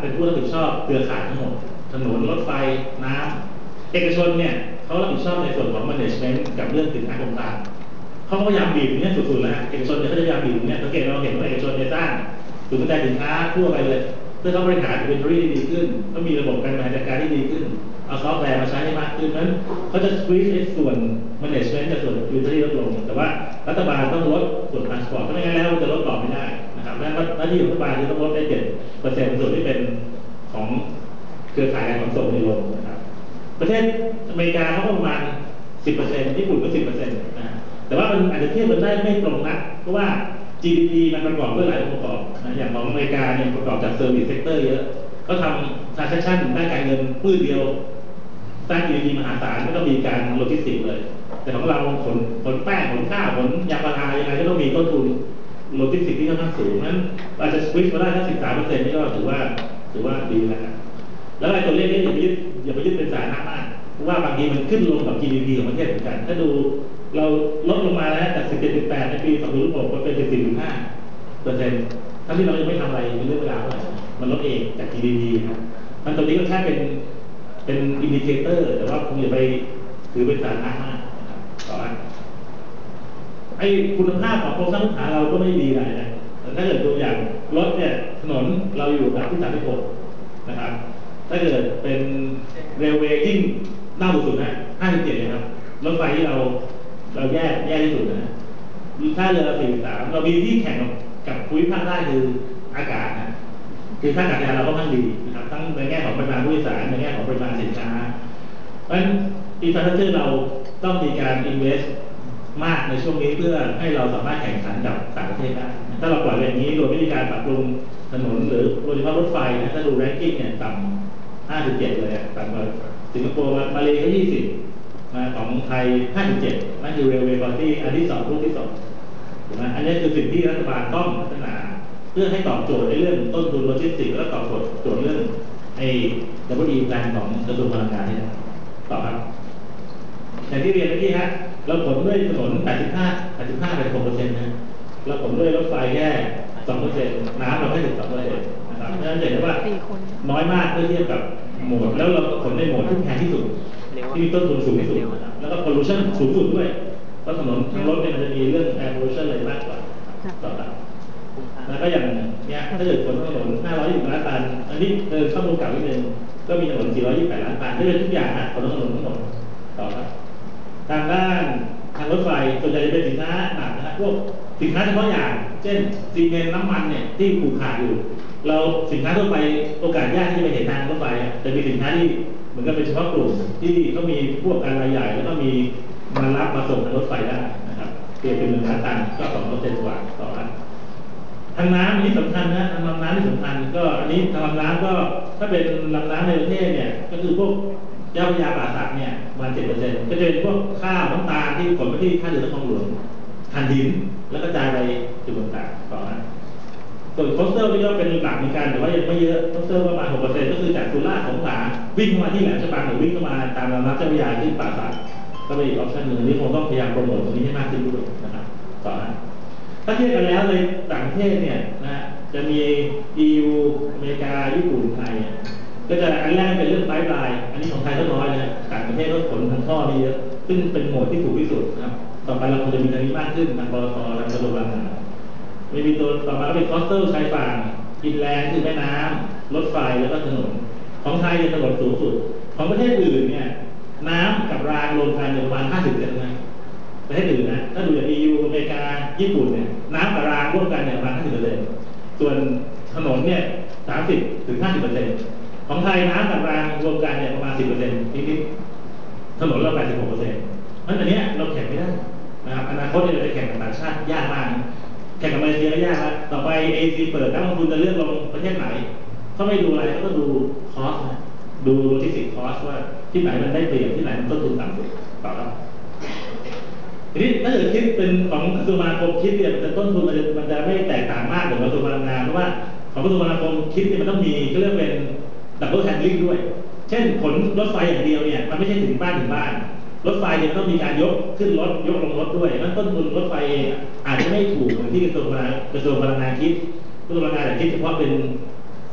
เป็นผู้รับผิดชอบเครือข่ายทั้งหมด ถนนรถไฟน้ำเอกชนเนี่ยเขารับผิดชอบในส่วนของ management กับเรื่องสินค้าโครงการเขาก็พยายามบีบเนี่ยสุดๆแล้วเอกชนเนี่ยเขาจะพยายามบีบเนี่ยสังเกตเราเห็นว่าเอกชนเนี่ยสร้างศูนย์กระจายสินค้าทั่วไปเลย เพื่อเขาบริหาร inventory ที่ดีขึ้นเขามีระบบการบริหารจัดการที่ดีขึ้นเอาซอฟต์แวร์มาใช้ให้มากขึ้นนั้นเขาจะ squeeze ในส่วน management กับส่วน inventory ลดลง แต่ว่ารัฐบาลต้องลดส่วน transport เพราะไม่งั้นแล้วมันจะลดต่อไม่ได้นะครับและหน้าที่ของรัฐบาลคือต้องลดได้เจ็ดเป ริกาเขาประมาณ10%ญี่ปุ่นก็10%นะฮะแต่ว่ามันอาจจะเทียบกันได้ไม่ตรงนักเพราะว่า GDP มันประกอบด้วยหลายองค์ประกอบนะอย่างของอเมริกาเนี่ยประกอบจาก Service Sector เยอะเขาทำ transaction ด้านการเงินปื้ดเดียวสร้าง GDP มหาศาลไม่ต้องมีการโลจิสติกเลย แต่ของเราขนขนแป้งขนข้าวขนยางพารายังไงก็ต้องมีต้นทุนโลจิสติกที่ค่อนข้างสูงนั้นอาจจะสวิตช์มาได้ถ้า13%นี่ก็ถือว่าถือว่าดีแล้วแล้วไอ้ตัวเลขนี้อย่าไปยึดอย่าไปยึดเป็นสายหน้ามากเพรา ว่าบางทีมันขึ้นลงกับ GDP ของประเทศเหมือนกัน ถ้าดูเราลดลงมาแล้วจาก 17.8 ในปี 2016มันเป็น 14.5เปอร์เซ็นต์ทั้งที่เรายังไม่ทำอะไรเป็นเรื่องเวลาวเท่าไหร่มันลดเองจาก GDP ครับมันตรงนี้ก็แค่เป็นเป็นอินดิเคเตอร์ แต่ว่าคงอย่าไปถือเป็นสาระมากต่อมาไอ้คุณภาพของโครงสร้างพื้นฐานเราก็ไม่ดีอะไรนะแต่ถ้าเกิดตัวอย่างรถเนี่ยถนนเราอยู่อันดับที่36นะครับ ถ้าเกิดเป็นเรลเวย์ยิ่ง น่าบุสุดนะ57เลยครับรถไฟที่เราเราแย่แย่ที่สุดนะท่าเรือ43เรามีที่แข่งกับภูมิภาคได้คืออากาศนะคือท่าอากาศยาเราก็ค่อนข้างดีนะครับทั้งในแง่ของปริมาณผู้โดยสารในแง่ของปริมาณสินค้าเพราะฉะนั้นอินฟราสตรักเจอร์เราต้องมีการ invest มากในช่วงนี้เพื่อให้เราสามารถแข่งขันกับต่างประเทศได้ถ้าเราปล่อยแบบนี้โดยไม่มีการปรับปรุงถนนหรือโดยเฉพาะรถไฟนะถ้าดูแรงกิ้งเนี่ยต่ำ57 เลยอะต่ำกว่า สิงคโปร์มาเลก็20นะของไทย57นั่นคือเรลเวย์ u a l i t y อันที่สองรูปที่สองถูกไหมอันนี้คือสิ่งที่รัฐบาลต้องพัฒนา เพื่อให้ตอบโจทย์ในเรื่องต้นทุนโลจิสติกส์และตอบโจทย์เรื่องไอ้ WE แปลนของกระทรวงพลังงานนี่นะต่อครับอย่างที่เรียนเมื่อกี้ฮะเราขนด้วยถนน 85 85เป็น6เปอร์เซ็นต์นะเราขนด้วยรถไฟแค่2เปอร์เซ็นต์น้ำเราแค่12เปอร์เซ็นต์นะครับเพราะฉะนั้นเห็นได้ว่าน้อยมากเมื่อเทียบกับ โหมด แล้วเราขนในโหมดที่แพงที่สุด ที่มีต้นทุนสูงที่สุดนะครับแล้วก็ pollution สูงสุดด้วยเพราะถนนทางรถเนี่ยมันจะมีเรื่อง air pollution อะไรมากกว่าต่อไปแล้วก็อย่างเนี้ยถ้าเกิดขนถนน520ล้านตันอันนี้เดินข้อมูลเก่านิดนึงก็มีถนน428ล้านตันที่เป็นทุกอย่างฮะขนถนนทั้งหมดต่อครับทางด้านทางรถไฟส่วนใหญ่จะเป็นสินค้าหนักนะครับพวก สินค้าเฉพาะอย่าง เช่นซีเมนต์น้ำมันเนี่ยที่ผูกขาดอยู่ เราสินค้าทั่วไปโอกาสยากที่จะไปเห็นทางรถไฟอะจะมีสินค้าที่เหมือนกับเป็นเฉพาะกลุ่มที่เขามีพวกการรายใหญ่แล้วก็มีมารับมาส่งทางรถไฟได้นะครับเปรียบเป็นหนึ่งล้าตันก็สองเปอร์เซ็นต์กว่าต่อวันทางน้ำอันนี้สำคัญนะทางลำน้ำนี่สำคัญก็อันนี้ทางลำน้ำก็ถ้าเป็นลำน้ำในประเทศเนี่ยก็คือพวกเจ้าพยาป่าสักเนี่ยประมาณเจ็ดเปอร์เซ็นต์ก็จะเป็นพวกข้าวน้ำตาลที่ขนไปที่ท่าเรือทองหลวงานหินแล้วก็จายไปจุดต่างๆต่อนะส่วนโคสเตอร์นี่ก็เป็นหลักเหมือนกันแต่ว่ายังไม่เยอะโคสเตอร์ประมาณหกเปอร์เซ็นต์ก็คือจากสุราษฎร์สงขลาวิ่งเข้ามาที่แหลมฉบังหรือวิ่งเข้ามาตามลำน้ำเจ้าพระยาที่ป่าสักก็เป็นอีกออปชั่นหนึ่งนี้คงต้องพยายามโปรโมทตรงนี้ให้มากขึ้นด้วยนะครับต่อนะถ้าเทียบกันแล้วในต่างประเทศเนี่ยนะจะมี EU อเมริกาญี่ปุ่นไทยเนี่ยก็จะอันแรกเป็นเรื่องไบไลน์อันนี้ของไทยก็น้อยนะต่างประเทศก็ขนทางท่อมีเยอะซึ่งเป็นโหมดที่ถูกที่สุดนะครับ ต่อไปเราคงจะมีทางนี้มากขึ้นทางบลททางกระทรวงพลังงานไม่มีตัวต่อมาก็เป็นคอสเตอร์ชายฝั่งกินแลนคือแม่น้ำรถไฟแล้วก็ถนน ของไทยจะถนนสูงสุด ของประเทศอื่นเนี่ย น้ำกับรางรวมกันอยู่ประมาณ50เซนนะประเทศอื่นนะถ้าดูจาก EU อเมริกาญี่ปุ่นเนี่ยน้ำกับรางร่วมกันเนี่ยประมาณ50เปอร์เซ็นต์ส่วนถนนเนี่ย30ถึง50เปอร์เซ็นต์ของไทยน้ำกับรางรวมกันเนี่ยประมาณ10เปอร์เซ็นต์นิดๆถนนเรา86เปอร์เซ็นต์เพราะอันเนี้ยเราแข่งไม่ได้ คนาคตเนี่ยเราจะแข่งกับต่างชาติยากมากนะแข่งกับมาเลเซียก็ยากแล้วต่อไป AC เปิดนักลงทุนจะเลือกลงประเทศไหนเขาไม่ดูอะไรเขาก็ดูคอสนะดูโลจิสติกคอสว่าที่ไหนมันได้เปรียบที่ไหนมันต้นทุนต่ำสุดต่อครับทีนี้ถ้าเกิดคิดเป็นของกระทรวงพลังงานคิดเนี่ยมันจะต้นทุนมันจะมันจะไม่แตกต่างมากเหมือนกระทรวงพลังงานเพราะว่าของกระทรวงพลังงานคิดเนี่ยมันต้องมีก็เรียกเป็นดับเบิลแฮนดิ้งด้วย เช่นขนรถไฟอย่างเดียวเนี่ยมันไม่ใช่ถึงบ้านถึงบ้าน รถไฟเนี่ยต้องมีการยกขึ้นรถยกลงรถด้วยนั้นต้นทุนรถไฟเองอาจจะไม่ถูกเหมือนที่กระทรวงพลังกระทรวงพลังงานคิดกระทรวงพลังงานคิดเฉพาะเป็น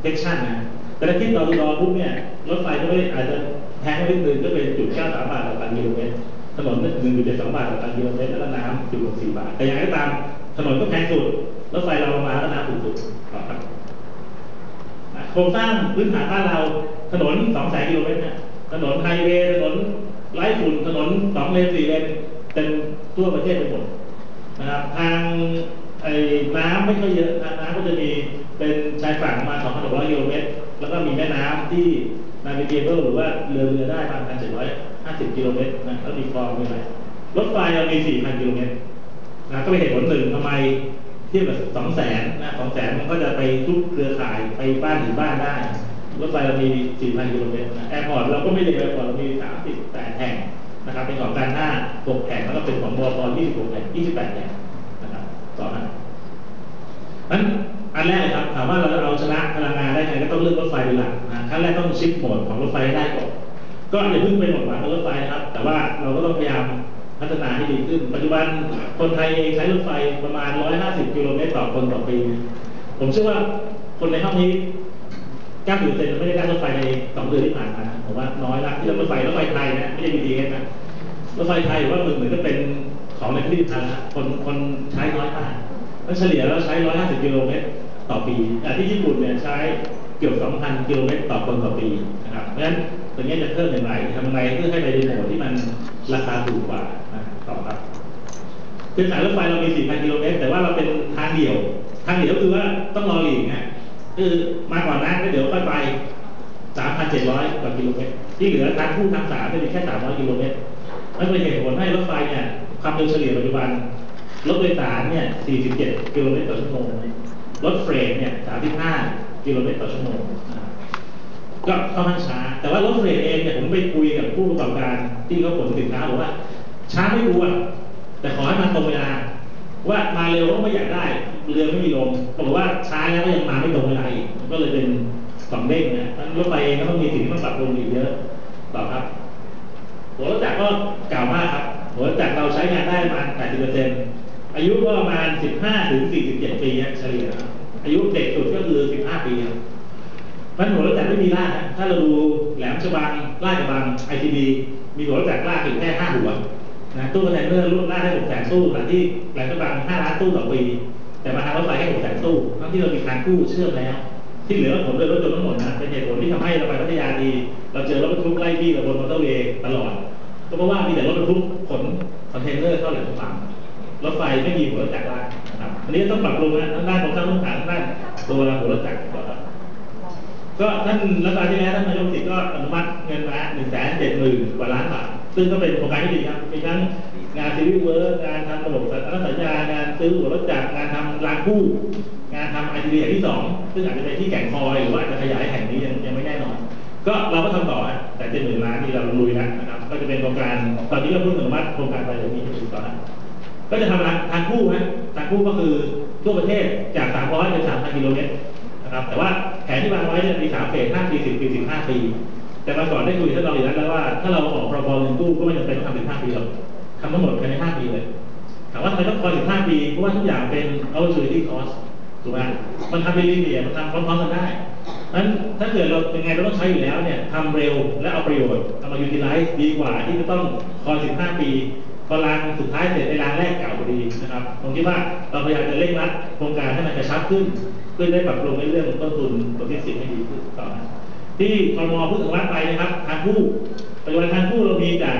เซกชันนะแต่ถ้าคิดตอรอปุ๊บเนี่ยรถไฟก็ไม่ได้อาจจะแพงนิดนึงก็เป็นจุด93บาทต่อตันกิโลเมตรถนนหนึ่งจุดเจ็ดสองบาทต่อตันกิโลเมตรแล้วน้ำจุดหกสี่บาท แต่อย่างไรก็ตามถนนก็แพงสุดรถไฟเราลงมาก็น้ำถูกสุดครับโครงสร้างพื้นฐานบ้านเราถนนสองแสนกิโลเมตรเนี่ยถนนไฮเวย์ถนน ไร้ฝุ่นถนนสองเลนสี่เลนเต็มทั่วประเทศไปหมดนะครับทางไอ้น้ำไม่ค่อยเยอะน้ำก็จะมีเป็นชายฝั่งประมาณ2,600กิโลเมตรแล้วก็มีแม่น้ำที่นาวิเกเบิลหรือว่าเรือเรือได้ประมาณ1,750กิโลเมตรนะแล้วมีคลองมีอะไรรถไฟเรามี 4,000 กิโลเมตรนะก็เป็นเหตุผลหนึ่งทำไมเทียบกับ2แสนนะ2แสนมันก็จะไปทุกเครือข่ายไปบ้านถึงบ้านได้ รถไฟเรามี4,000กิโลเมตรนะแอร์พอร์ตเราก็ไม่ได้แอร์พอร์ตเรามี 38 แห่งนะครับ เป็นของการหน้า 6 แห่ง แล้วก็เป็นของบพ26 แห่ง 28 แห่งนะครับต่อนะนั้นอันแรกเลยครับ ถามว่าเราจะเอาชนะพลังงานได้ไงก็ต้องเลือกรถไฟเป็นหลักนะขั้นแรกต้องชิปโหมดของรถไฟให้ได้ก่อนก็อย่าเพิ่งไปหมดหวังกับรถไฟนะครับ แต่ว่าเราก็ต้องพยายามพัฒนาให้ดีขึ้น ปัจจุบันคนไทยเองใช้รถไฟประมาณ 150 กิโลเมตรต่อคนต่อปี ผมเชื่อว่าคนในห้องนี้ ก้าสิบเซนไม่ได้นั่งรถไฟในสองเดือนที่ผ่านมาผมว่าน้อยละที่รถไฟรถไฟไทยนะไม่ใช่ BTS นะรถไฟไทยว่าเหมือนเหมือนก็เป็นของในพิพิธภัณฑ์นะคนคนใช้น้อยมากแล้วเฉลี่ยแล้วใช้ 150 กิโลเมตรต่อปีแต่ที่ญี่ปุ่นเนี่ยใช้เกือบ 2,000 กิโลเมตรต่อคนต่อปีนะครับ เพราะฉะนั้นตรงนี้จะเพิ่มอย่างไรทำยังไงเพื่อให้ไปในโหมดที่มันราคาถูกกว่านะต่อครับคือสายรถไฟเรามี 4,000 กิโลเมตรแต่ว่าเราเป็นทางเดี่ยว ทางเดี่ยวคือว่าต้องรอหลีกนะ คือมาก่อนนั้นแล้วเดี๋ยวค่อยไป3,700กว่ากิโลเมตรที่เหลือทางคู่ทางสามจะมีแค่300กิโลเมตรนั่นเป็นเหตุผลให้รถไฟเนี่ยความเร็วเฉลี่ยปัจจุบันรถโดยสารเนี่ย 47 กิโลเมตรต่อชั่วโมง รถเฟรทเนี่ย 35 กิโลเมตรต่อชั่วโมง ก็ค่อนข้างช้า แต่ว่ารถเฟรทเองเนี่ยผมไปคุยกับผู้ประกอบการที่เขาขนสินค้าบอกว่า ช้าไม่กลัวแต่ขอให้มันตรงเวลา ว่ามาเร็วก็ไม่อยากได้ เรือไม่มีลมบอกว่าช้าแล้วก็ยังมาไม่ตรงเวลาอีกก็เลยเป็นสองเด้งนะรถไฟเองก็ต้องมีสิ่งที่ต้องปรับปรุงอีกเยอะต่อครับหัวรถจักรก็เก่ามากครับหัวรถจักรเราใช้งานได้ประมาณ 80%อายุก็ประมาณ 15 ถึง 47 ปีเฉลี่ยอายุเด็กสุดก็คือ 15 ปีครับมันหัวรถจักรไม่มีลากถ้าเราดูแหลมฉบังลาดกระบัง ITB มีหัวรถจักรลากถึงแค่5หัวนะตู้คอนเทนเนอร์รุ่นล่าได้หกแสนตู้ขณะที่แหลมฉบังห้าล้านตู้ต่อปี แต่มาทางรถไฟแค่หกแสนตู้ทั้งที่เรามีการกู้เชื่อมแล้ว ที่เหลือผลโดยรถยนต์ทั้งหมดนะเป็นเหตุผลที่ทำให้เราไปพัทยาดี เราเจอรถบรรทุกไล่บี้กับบนมอเตอร์เวย์ตลอดก็เพราะว่ามีแต่รถบรรทุกขนคอนเทนเนอร์เข้าแหลมฉบังรถไฟไม่มีหัวรถจักรลากนะครับอันนี้ต้องปรับปรุงนะทั้งด้านของสร้างพื้นฐานทั้งด้านตัวหัวรถจักรก่อนก็ท่านรัฐบาลที่แล้วท่านนายกสิทธิ์ก็อนุมัติเงินมาหนึ่งแสนเจ็ดหมื่นกว่าล้านบาทซึ่งก็เป็นโครงการที่ดีครับมีทั้ง งานซีวิเวิร์กงานทำระบบสัญสัญญางานซื้อหัวรถจักรงานทำรางคู่ งานทำไอทีดียที่สองซึ่งอาจจะเป็นที่แก่งคอยหรือว่าอาจจะขยายแห่งนี้ยังยังไม่แน่นอน ก็เราก็ทำต่อแต่เจ็ดหมื่นล้านนี่เราลุยแล้วนะครับก็จะเป็นโครงการตอนนี้ก็เพิ่งอนุมัติโครงการไปเดี๋ยวนี้จะติดต่อนะก็จะทำทางคู่ฮะทางคู่ก็คือทั่วประเทศจาก300เป็น3,000กิโลเมตรนะครับแต่ว่าแผนที่วางไว้เนี่ยมี3เฟส5ปี10ปี15ปีแต่มาก่อนได้คุยท่านรองอีกแล้วว่าถ้าเราออกพรบเงินกู้ก็ไม่จำเป็นต้องทำ15ปีหรอก ทำทั้งหมดภายใน5ปีเลยถามว่าทำไมต้องคอย15ปีเพราะว่าทุกอย่างเป็น opportunity cost ถูกไหมมันทำเป็นลิเนียมันทำพร้อมๆกันได้นั้นถ้าเกิดเราเป็นไงเราต้องใช้อยู่แล้วเนี่ยทำเร็วและเอาประโยชน์เอามา utilize ดีกว่าที่จะต้องคอย15 ปีพอรางสุดท้ายเสร็จในรางแรกเก่าพอดีนะครับผมคิดว่าเราพยายามจะเร่งรัดโครงการให้มันกระชับขึ้น เพื่อได้ปรับปรุงในเรื่องต้นทุนตัวที่สิบให้ดีขึ้นต่อที่คอรมอเพิ่งอนุมัติไปนะครับทางคู่ปัจจุบันทางคู่เรามีจาก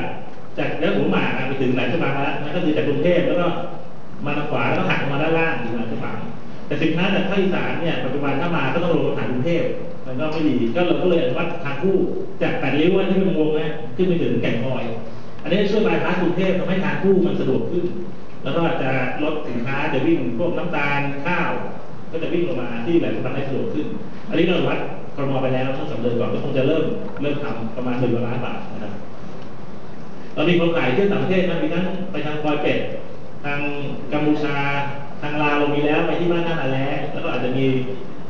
จากแล้วหัวหมากไปถึงแหลมฉบังแล้วนั่นก็คือจากกรุงเทพแล้วก็มาทางขวาแล้วก็หักมาด้านล่างถึงแหลมฉบังแต่สินค้าจากภาคอีสานเนี่ยปัจจุบันถ้ามาก็ต้องลงผ่านกรุงเทพมันก็ไม่ดีก็เราก็เลยอนุมัติทางคู่จากแปดริ้วที่เป็นวงนะขึ้นไปถึงแก่งคอย อันนี้ช่วยบายพาสกรุงเทพทำให้ทางคู่มันสะดวกขึ้น แล้วก็จะลดสินค้าจะวิ่งพวกน้ำตาลข้าว ก็จะวิ่งลงมาที่แหลมฉบังได้สะดวกขึ้น อันนี้เราวัดคอรมอไปแล้วต้องสำเร็จก่อนก็คงจะเริ่มเริ่มทำประมาณหนึ่งล้านบาท เรามีโครงข่ายที่ต่างประเทศนะมีทั้งไปทางปอยเป็ดทางกัมพูชา ทางลาวเรามีแล้วไปที่บ้านท่านาแล้แล้วก็อาจจะมี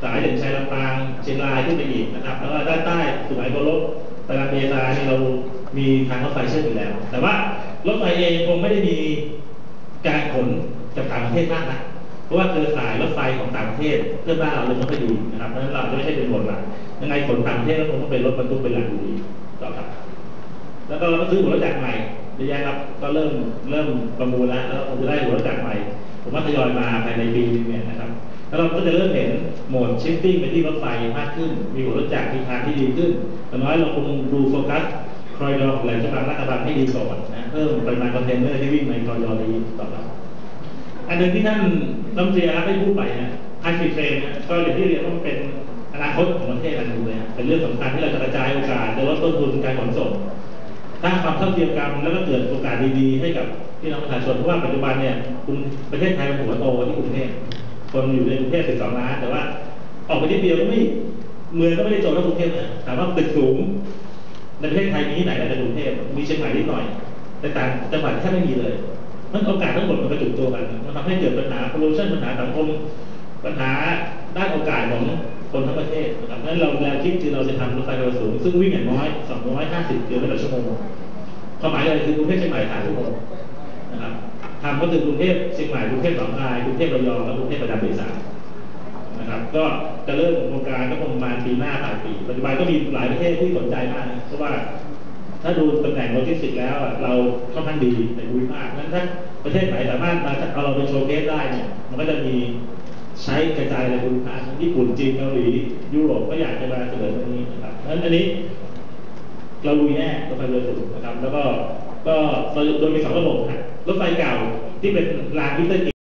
สายเด่นชัยลำปางเชียงรายขึ้นไปอีกนะครับ แล้วก็ด้านใต้สุไหงโกลกตะการเมษานี่เรามีทางรถไฟเชื่อมอยู่แล้ว แต่ว่ารถไฟเองคงไม่ได้มีการขนจากต่างประเทศมากนะเพราะว่าเครือข่ายรถไฟของต่างประเทศเพื่อนบ้านเราเลยไม่ค่อยดีนะครับเพราะฉะนั้นเราจะไม่ใช่เป็นหมดหลักยังไงขนต่างประเทศก็คงต้องเป็นรถบรรทุกเป็นหลักอยู่ดี แล้วก็เราก็ซื้อหัวรถจักรใหม่เยอะแยะครับก็เริ่มเริ่มประมูลแล้วแล้วคงจะได้หัวรถจักรใหม่ ผมว่าทยอยมาภายในปีนึงเนี่ยนะครับแล้วเราก็จะเริ่มเห็นโหมดชิฟติ้งไปที่รถไฟมากขึ้น มีหัวรถจักรที่ทางที่ดีขึ้นอย่น้อยเราคงดูโฟกัสคอยดอร์แหลมฉบังรัฐบาลให้ดีก่อนนะเพิ่มปริมาณคอนเทนเนอร์ที่วิ่งในคอยดอร์นี้ต่อไปอันหนึ่งที่ท่านรัฐมนตรีอาร์ตได้พูดไปนะไฮฟีเทรนนะก็อย่างที่เรียนว่ามันเป็นอนาคตของประเทศอันหนึ่งเลยเป็นเรื่องสำคัญที่เราจะกระจายโอกาสจะลดต้นทุนการขนส่ง สร้างความเท่าเทียมกันแล้วก็เกิดโอกาสดีๆให้กับพี่น้องประชาชนเพราะว่าปัจจุบันเนี่ยกรุงประเทศไทยเป็นหัวโตที่กรุงเทพคนอยู่ในกรุงเทพ12ล้าน แต่ว่า ออกไปนิดเดียวก็ไม่เมืองก็ไม่ได้โตเท่ากรุงเทพนะถามว่าตึกสูงในประเทศไทยมีที่ไหนในกรุงเทพมีเชียงใหม่นิดหน่อย แต่ต่างจังหวัดแทบไม่มีเลย มันโอกาสทั้งหมดมันกระจุกตัวกันมันทำให้เกิดปัญหา pollution ปัญหาสังคมปัญหาด้านโอกาสของคนทั้งประเทศนะครับเพราะฉะนั้นเราแนวคิดคือเราจะทำรถไฟความเร็วสูง ซึ่งวิ่งอย่างน้อย 250กิโลเมตรต่อชั่วโมงความหมายเลยคือกรุงเทพเชียงใหม่ผ่านชั่วโมงนะครับทำก็คือกรุงเทพเชียงใหม่กรุงเทพหนองคายกรุงเทพระยองและกรุงเทพประดับเบษานะครับ ก็จะเริ่มโครงการก็ประมาณปีหน้าปลายปีปัจจุบันก็มีหลายประเทศที่สนใจมากนะเพราะว่าถ้าดูตำแหน่งโลจิสติกส์แล้ว เราค่อนข้างดีในภูมิภาคนั้นถ้าประเทศไหนสามารถมาเอาเราไปโชว์เคสได้เนี่ยมันก็จะมี ใช้กระจายในภูมิภาคทั้งญี่ปุ่นจีนเกาหลียุโรปก็อยากจะมาเสนอตรงนี้นะครับเพราะฉะนั้นอันนี้ เราลุยแน่รถไฟเรือสูงนะครับ แล้วก็ก็โดยมีสองระบบนะรถไฟเก่าที่เป็นรางมิเตอร์